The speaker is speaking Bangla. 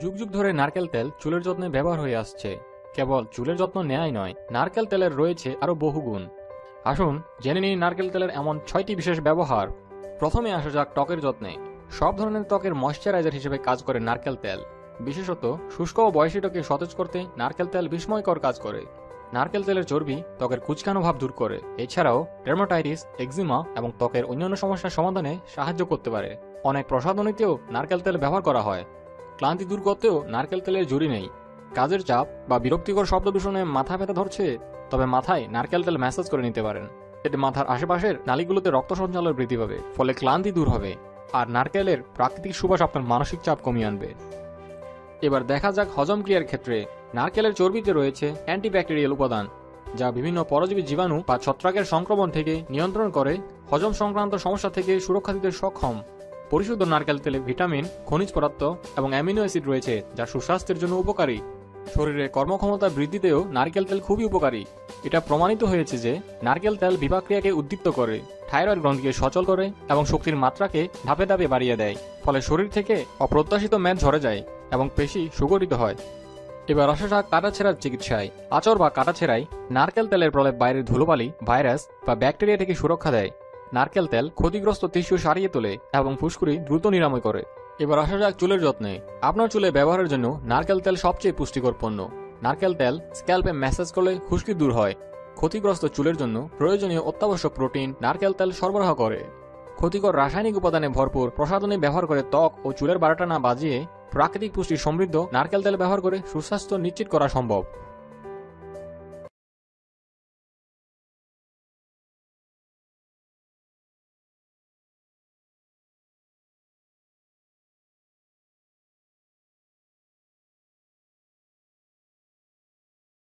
যুগ যুগ ধরে নারকেল তেল চুলের যত্নে ব্যবহার হয়ে আসছে। কেবল চুলের যত্ন নেয়াই নয়, নারকেল তেলের রয়েছে আরও বহু গুণ। আসুন জেনে নিই নারকেল তেলের এমন ছয়টি বিশেষ ব্যবহার। প্রথমে আসা যাক ত্বকের যত্নে। সব ধরনের ত্বকের ময়শ্চারাইজার হিসেবে কাজ করে নারকেল তেল। বিশেষত শুষ্ক ও বয়সী ত্বকে সতেজ করতে নারকেল তেল বিস্ময়কর কাজ করে। নারকেল তেলের চর্বি ত্বকের কুচকানো ভাব দূর করে। এছাড়াও ডের্মাটাইটিস এক্সিমা এবং ত্বকের অন্যান্য সমস্যার সমাধানে সাহায্য করতে পারে। অনেক প্রসাধনীতেও নারকেল তেল ব্যবহার করা হয়। ক্লান্তি দূর করতেও নারকেল তেলের জুড়ি নেই। কাজের চাপ বা বিরক্তিকর শব্দ দূষণে মাথা ব্যথা ধরছে, তবে মাথায় নারকেল তেল ম্যাসাজ করে নিতে পারেন। এতে মাথার আশেপাশের নালীগুলোতে রক্ত সঞ্চালন বৃদ্ধি পাবে, ফলে ক্লান্তি দূর হবে, আর নারকেলের প্রাকৃতিক সুবাস আপনার মানসিক চাপ কমিয়ে আনবে। এবার দেখা যাক হজম ক্রিয়ার ক্ষেত্রে নারকেলের চর্বিতে রয়েছে অ্যান্টিব্যাকটেরিয়াল উপাদান, যা বিভিন্ন পরজীবী জীবাণু বা ছত্রাকের সংক্রমণ থেকে নিয়ন্ত্রণ করে, হজম সংক্রান্ত সমস্যা থেকে সুরক্ষা দিতে সক্ষম। পরিশুদ্ধ নারকেল তেলে ভিটামিন, খনিজ পদার্থ এবং অ্যামিনো অ্যাসিড রয়েছে, যা সুস্বাস্থ্যের জন্য উপকারী। শরীরে কর্মক্ষমতা বৃদ্ধিতেও নারকেল তেল খুবই উপকারী। এটা প্রমাণিত হয়েছে যে, নারকেল তেল বিপাক্রিয়াকে উদ্দীপ্ত করে, থাইরয়েড গ্রন্থিকে সচল করে এবং শক্তির মাত্রাকে ধাপে ধাপে বাড়িয়ে দেয়, ফলে শরীর থেকে অপ্রত্যাশিত মেদ ঝরে যায় এবং পেশি সুগঠিত হয়। এবার আসা যাক কাটাছেঁড়ার চিকিৎসায়। আচর বা কাটাছেঁড়ায় নারকেল তেলের প্রলেপ বাইরের ধুলোবালি, ভাইরাস বা ব্যাকটেরিয়া থেকে সুরক্ষা দেয়। নারকেল তেল ক্ষতিগ্রস্ত টিস্যু সারিয়ে তোলে এবং ফুসকুড়ি দ্রুত নিরাময় করে। এবার আসা যাক চুলের যত্নে। আপনার চুলে ব্যবহারের জন্য নারকেল তেল সবচেয়ে পুষ্টিকর পণ্য। নারকেল তেল স্ক্যাল্পে ম্যাসাজ করলে খুশকি দূর হয়। ক্ষতিগ্রস্ত চুলের জন্য প্রয়োজনীয় অত্যাবশ্যক প্রোটিন নারকেল তেল সরবরাহ করে। ক্ষতিকর রাসায়নিক উপাদানে ভরপুর প্রসাধনী ব্যবহার করে ত্বক ও চুলের বারোটা না বাজিয়ে প্রাকৃতিক পুষ্টি সমৃদ্ধ নারকেল তেল ব্যবহার করে সুস্বাস্থ্য নিশ্চিত করা সম্ভব।